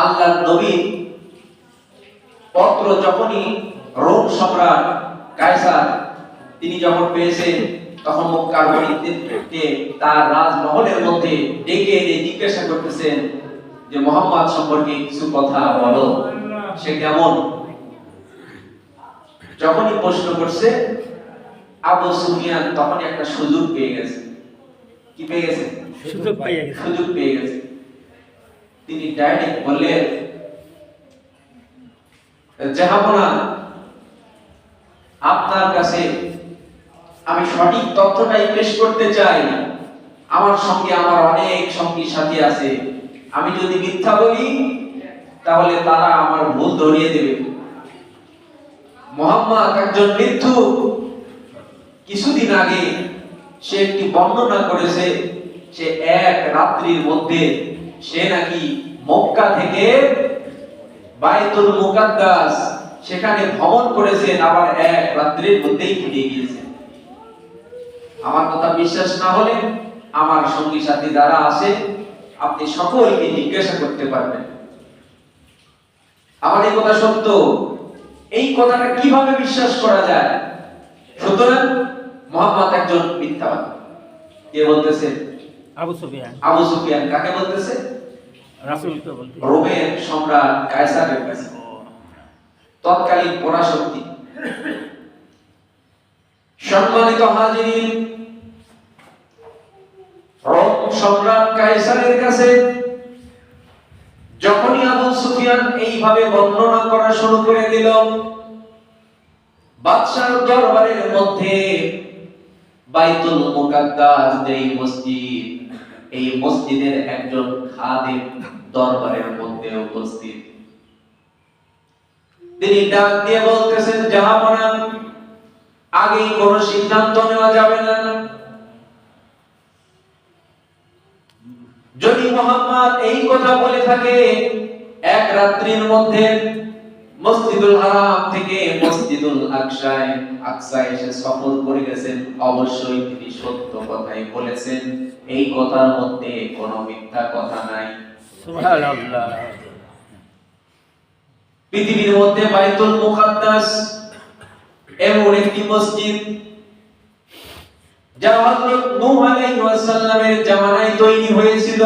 আল্লাহ নবী পত্র যখনই রোম সম্রাট কায়সার তিনি যখন পেয়েছেন তখন মক্কার গণিতকে তার রাজমহলের মধ্যে ডেকে এনে জিজ্ঞাসা করতেছেন যে মোহাম্মদ সম্পর্কে কিছু কথা বলো। সে কেমন? যখনই প্রশ্ন করছে আবু সুফিয়ান তখনই একটা সুযোগ পেয়ে গেছে। কি পেয়ে গেছে? সুযোগ পাইয়া গেছে। সুযোগ পেয়ে গেছে। তিনি ডাইরেক্ট বললেন, জাহাপনা, আপনার কাছে আমি সঠিক তথ্যটাই পেশ করতে চাই। আমার সঙ্গে আমার অনেক সঙ্গী সাথী আছে। আমি যদি মিথ্যা বলি, তাহলে তারা আমার ভুল ধরিয়ে দেবে। মোহাম্মদ একজন মৃত্যু। কিছুদিন আগে সে একটি বর্ণনা করেছে, সে এক রাত্রির মধ্যে সে নাকি মক্কা থেকে বাইতুল মুকাদ্দাস সেখানে ভ্রমণ করেছেন, আবার এক রাত্রির মধ্যেই ফিরে গিয়েছেন। আমার কথা বিশ্বাস না হলে আমার সঙ্গী সাথী যারা আছে, আপনি সকলকে জিজ্ঞাসা করতে পারবেন। আমার এই কথা সত্য? এই কথাটা কীভাবে বিশ্বাস করা যায়? সুতরাং মোহাম্মদ একজন মিথ্যাবাদী। কে বলতেছে? আবু সুফিয়ান। আবু সুফিয়ান কাকে বলতেছে? রাসূলকে বলতে। রোমের সম্রাট কায়সারের কাছে। তৎকালীন পরাশক্তি। সম্মানিত হাজিরিন রোম সম্রাট কায়সারের কাছে যখনই আবু সুফিয়ান এইভাবে বর্ণনা করা শুরু করে দিল বাদশার দরবারের মধ্যে বাইতুল মুকাদ্দাস যেই মসজিদ, এই মসজিদের একজন খাদেম দরবারের মধ্যে উপস্থিত। তিনি ডাক দিয়ে বলতেছেন জাহাপনা আগেই কোন সিদ্ধান্ত নেওয়া যাবে না। যদি মোহাম্মদ এই কথা বলে থাকে, এক রাত্রির মধ্যে মসজিদুল হারাম থেকে মসজিদুল আকসায় আকসায় এসে সফর করে গেছেন। অবশ্যই তিনি সত্য কথাই বলেছেন। এই কথার মধ্যে কোনো মিথ্যা কথা নাই। সুবহানাল্লাহ। পৃথিবীর মধ্যে বাইতুল মুকাদ্দাস এমন একটি মসজিদ যা হযরত নূহ আলাইহিস সালামের জামানায় তৈরি হয়েছিল।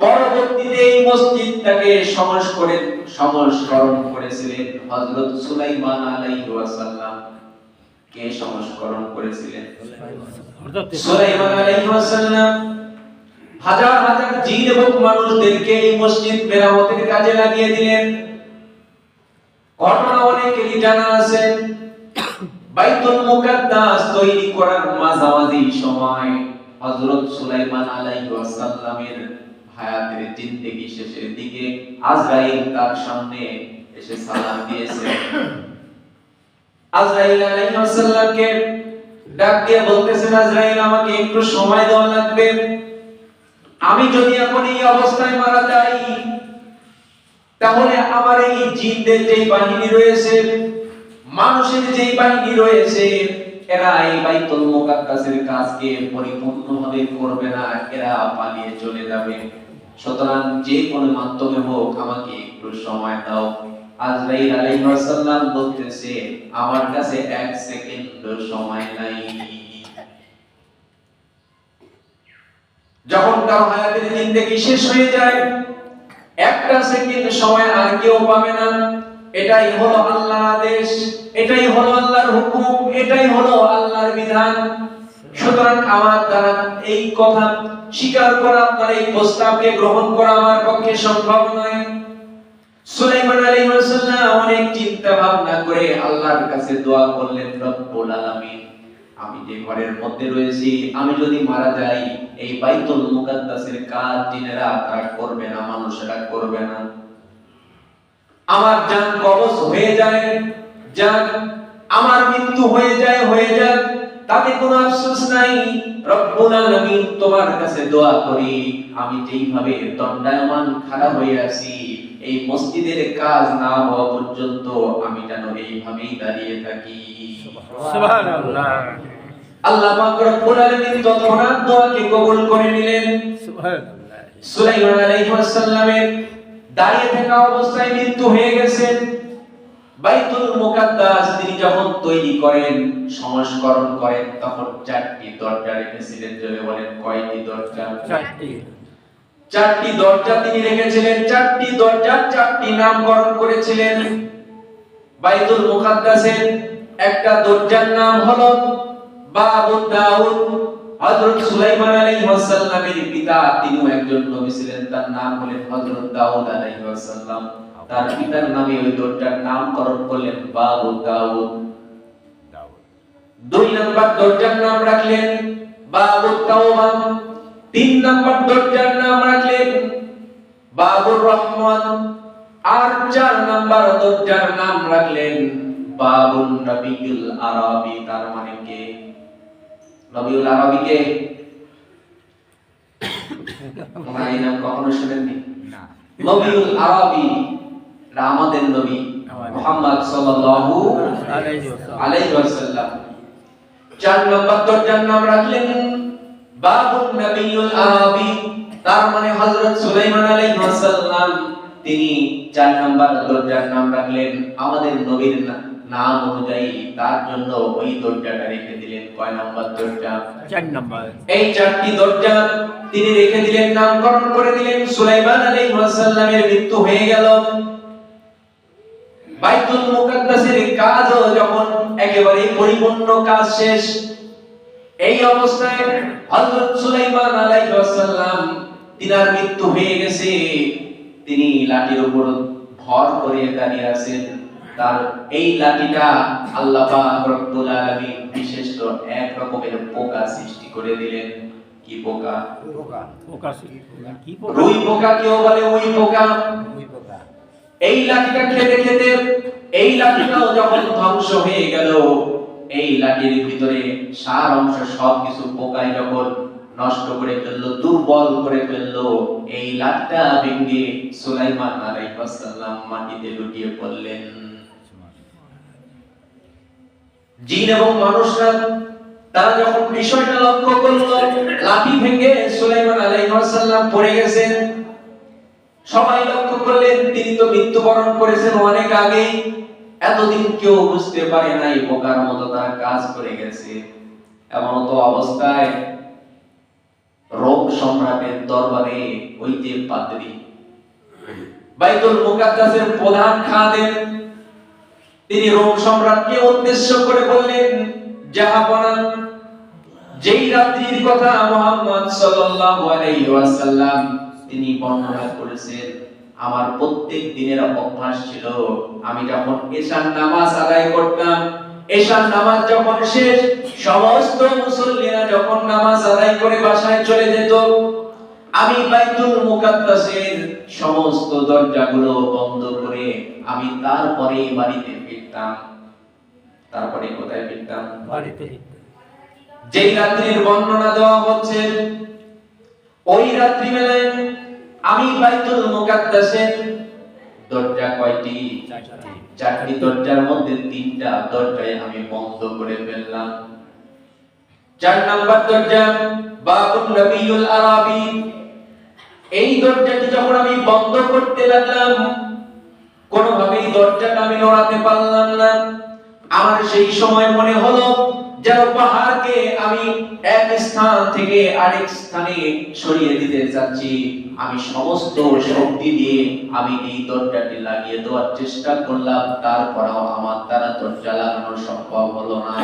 পরবর্তীতে এই মসজিদটাকে সংস্করণ সংস্করণ করেছিলেন হযরত সুলাইমান আলাইহিস সালাম কে সংস্করণ করেছিলেন? সুলাইমান আলাইহিস সালাম হাজার হাজার জিন এবং মানুষদেরকে এই মসজিদ মেরামতের কাজে লাগিয়ে দিলেন। ঘটনা অনেকেরই জানা আছে। বাইতুল মুকাদ্দাস তৈরি করার মাঝামাঝি সময় হযরত সুলাইমান আলাইহিস সালামের হায়াতের জিন্দেগি শেষের দিকে আজরাইল তার সামনে এসে সালাম দিয়েছে। আজরাইল আলাইহিস সালামকে ডাক দিয়ে বলতেছেন, আজরাইল, আমাকে একটু সময় দেওয়া লাগবে। আমি যদি এখন এই অবস্থায় মারা যাই, তাহলে আমার এই জিনদের যে বাহিনী রয়েছে, মানুষের যে বাহিনী রয়েছে, এরা এই বাইতুল মুকাদ্দাসের কাজকে পরিপূর্ণভাবে করবে না, এরা পালিয়ে চলে যাবে। সুতরাং যে কোনো মাধ্যমে হোক আমাকে একটু সময় দাও। আজরাইল আলাইহিস সালাম বলতেছে, আমার কাছে এক সেকেন্ড সময় নাই। যখন কারও হায়াতের জিন্দেগি শেষ হয়ে যায়, একটা সেকেন্ড সময় আর কেউ পাবে না। এটাই হলো আল্লাহর আদেশ, এটাই হলো আল্লাহর হুকুম, এটাই হলো আল্লাহর বিধান। সুতরাং আমার দ্বারা এই কথা স্বীকার করা এই প্রস্তাবকে গ্রহণ করা আমার পক্ষে সম্ভব নয়। সুলাইমান অনেক চিন্তা ভাবনা করে আল্লাহর কাছে দোয়া করলেন, রব্বুল আলামিন, আমি যে ঘরের মধ্যে রয়েছি, আমি যদি মারা যাই, এই বাইতুল মুকাদ্দাসের কাজ জিনেরা তারা করবে না, মানুষেরা করবে না। আমার জান কবজ হয়ে যায় জান আমার মৃত্যু হয়ে যায়, হয়ে যাক তাতে কোনো আফসোস নাই। রব্বুল আলামিন তোমার কাছে দোয়া করি। আমি যেইভাবে দণ্ডায়মান খাড়া হয়ে আছি এই মসজিদের কাজ না হওয়া পর্যন্ত আমি যেন এইভাবেই দাঁড়িয়ে থাকি। সুবহানাল্লাহ। আল্লাহ পাক রব্বুল আলামিন তৎক্ষণাৎ দোয়াকে কবুল করে নিলেন। সুবহানাল্লাহ। সুলাইমান আলাইহিস সালামের দাঁড়িয়ে থাকা অবস্থায় মৃত্যু হয়ে গেছে। বাইতুল মুকাদ্দাস তৈরি করেন সংস্করণ করেন তখন চারটি দরজা রেখেছিলেন জোরে বলেন কয়টি দরজা? চারটি। চারটি দরজা তিনি রেখেছিলেন চারটি দরজার চারটি নামকরণ করেছিলেন। বাইতুল মুকাদ্দাসের একটা দরজার নাম হলো বাবু দাউদ। হযরত সুলাইমান আলাইহিস সালামের পিতা তিনিও একজন নবী ছিলেন তার নাম হলেন হযরত দাউদ আলাইহিস সালাম। তার পিতার নামে ওই দরজার নামকরণ করলেন বাবু দাউদ। দুই নাম্বার দরজার নাম রাখলেন বাবু তাওবা। তিন নাম্বার দরজার নাম রাখলেন বাবুর রহমান। আর চার নাম্বার দরজার নাম রাখলেন বাবুন নবিউল আরবি তার মানে কে? নবিউল আরবি কে? ওনার এই নাম কখনো শুনেননি? নবিউল আরবি আমাদের নবী মুহাম্মদ সাল্লাল্লাহু আলাইহি ওয়াসাল্লাম। চার নম্বর দরজার নাম রাখলেন বাবুন নবিউল আরবি। তার মানে হযরত সুলাইমান আলাইহিস সালাম। তিনি চার নম্বর দরজার নাম রাখলেন আমাদের নবীর নাম অনুযায়ী তার জন্য ওই দরজাটা রেখে দিলেন। কয় নম্বর দরজা? চার নম্বর। এই চারটি দরজা তিনি রেখে দিলেন নামকরণ করে দিলেন। সুলাইমান আলাইহিস সালামের মৃত্যু হয়ে গেল। বাইতুল মুকাদ্দাসের কাজও যখন একেবারে পরিপূর্ণ কাজ শেষ এই অবস্থায় হযরত সুলাইমান আলাইহিস সালাম তিনার মৃত্যু হয়ে গেছে। তিনি লাঠির উপর ভর করে দাঁড়িয়ে আছেন। তার এই লাঠিটা আল্লাহ পাক রব্বুল আলামিন বিশেষ এক রকমের পোকা সৃষ্টি করে দিলেন। কি পোকা? প্রকাশ কি প্রকাশ রুই পোকা কেউ বলে ওই পোকা। এই লাঠিটা খেতে খেতে, এই লাঠিটাও যখন ধ্বংস হয়ে গেল, এই লাঠির ভিতরে সার অংশ সবকিছু পোকায় যখন নষ্ট করে ফেলল, দুর্বল করে ফেলল, এই লাঠিটা ভেঙে সুলাইমান আলাইহিস সালাম মাটিতে লুটিয়ে পড়লেন। জিন এবং মানুষরা, তারা যখন বিষয়টা লক্ষ্য করল, লাঠি ভেঙে সুলাইমান আলাইহিস সালাম পড়ে গেছেন সবাই লক্ষ্য করলেন, তিনি তো মৃত্যুবরণ করেছেন অনেক আগে এতদিন কেউ বুঝতে পারে নাই বোকার মতো তারা কাজ করে গেছে। এমন তো অবস্থায় রোম সম্রাটের দরবারে ওই যে পাদ্রী বাইতুল মুকাদ্দাসের প্রধান খাদেম, তিনি রোম সম্রাটকে উদ্দেশ্য করে বললেন জাহাপনা যেই রাত্রির কথা মোহাম্মদ সাল্লাল্লাহু আলাইহি ওয়াসাল্লাম তিনি বর্ণনা করেছেন আমার প্রত্যেক দিনের অভ্যাস ছিল আমি যখন এশার নামাজ আদায় করতাম এশার নামাজ যখন শেষ সমস্ত মুসল্লিরা যখন নামাজ আদায় করে বাসায় চলে যেত আমি বাইতুল মুকাদ্দাসের সমস্ত দরজাগুলো বন্ধ করে আমি তারপরে বাড়িতে ফিরতাম। তারপরে কোথায় ফিরতাম? বাড়িতে যেই রাত্রির বর্ণনা দেওয়া হচ্ছে ওই রাত্রি বেলায় আমি বাইতুল মুকাদ্দাসের দরজা কয়টি? চারটি দরজার মধ্যে তিনটা দরজায় আমি বন্ধ করে ফেললাম। চার নাম্বার দরজা, বাবুল নবিউল আরাবি। এই দরজাটি যখন আমি বন্ধ করতে লাগলাম, কোনোভাবেই দরজাটা আমি নড়াতে পারলাম না। আমার সেই সময় মনে হলো যেন পাহাড়কে আমি এক স্থান থেকে আরেক স্থানে সরিয়ে দিতে চাচ্ছি। আমি সমস্ত শক্তি দিয়ে আমি এই দরজাটি লাগিয়ে দেওয়ার চেষ্টা করলাম। তারপরেও আমার দ্বারা দরজা লাগানো সম্ভব হলো না।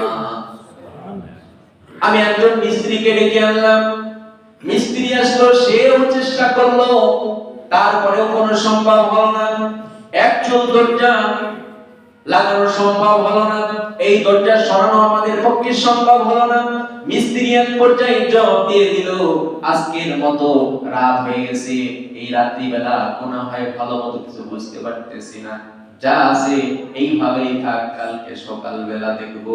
আমি একজন মিস্ত্রিকে ডেকে আনলাম। মিস্ত্রি আসলো, সেও চেষ্টা করল। তারপরেও কোনো সম্ভব হলো না। একচুল দরজা লাগানো সম্ভব হলো না। এই দরজা সরানো আমাদের পক্ষে সম্ভব হলো না। মিস্ত্রি এক পর্যায়ে জবাব দিয়ে দিল, আজকের মতো রাত হয়ে গেছে। এই রাত্রি বেলা কোনো হয় ভালো মতো কিছু বুঝতে পারতেছি না। যা আছে এইভাবেই থাক, কালকে সকাল বেলা দেখব।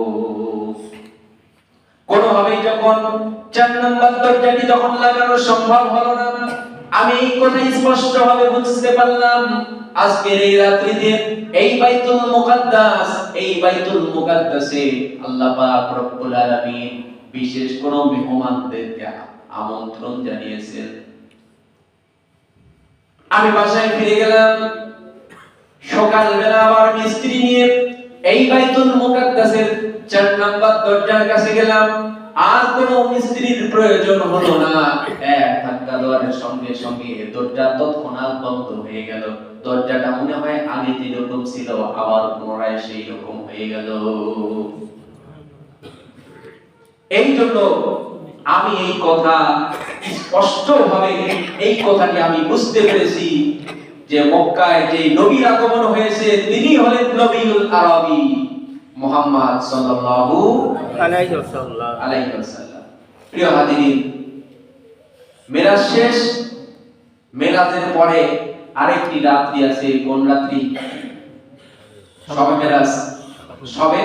কোনোভাবেই যখন চার নম্বর দরজাটি যখন লাগানো সম্ভব হলো না আমি এই কথা স্পষ্ট ভাবে বুঝতে পারলাম, আজকের এই রাত্রিতে এই বাইতুল মুকাদ্দাস, এই বাইতুল মুকাদ্দাসে আল্লাহ পাক রব্বুল আলামিন বিশেষ কোন মেহমানদেরকে আমন্ত্রণ জানিয়েছেন। আমি বাসায় ফিরে গেলাম। সকালবেলা আবার মিস্ত্রি নিয়ে এই বাইতুল মুকাদ্দাসের চার নাম্বার দরজার কাছে গেলাম। আর কোনো মিস্ত্রির প্রয়োজন হলো না। দেওয়ার সঙ্গে সঙ্গে দরজা তৎক্ষণাৎ বন্ধ হয়ে গেল। দরজাটা মনে হয় আগে যেরকম ছিল আবার পুনরায় সেই রকম হয়ে গেল। এই জন্য আমি এই কথা স্পষ্ট ভাবে এই কথাটি আমি বুঝতে পেরেছি যে মক্কায় যে নবীর আগমন হয়েছে তিনি হলেন নবীউল আরবি মুহাম্মদ সাল্লাল্লাহু আলাইহি ওয়াসাল্লাম। আলাইহি ওয়াসাল্লাম। প্রিয় হাজিরিন মেরাজ শেষ মেরাজের পরে আরেকটি রাত্রি আছে কোন রাত্রি? সবে মেলা সবে?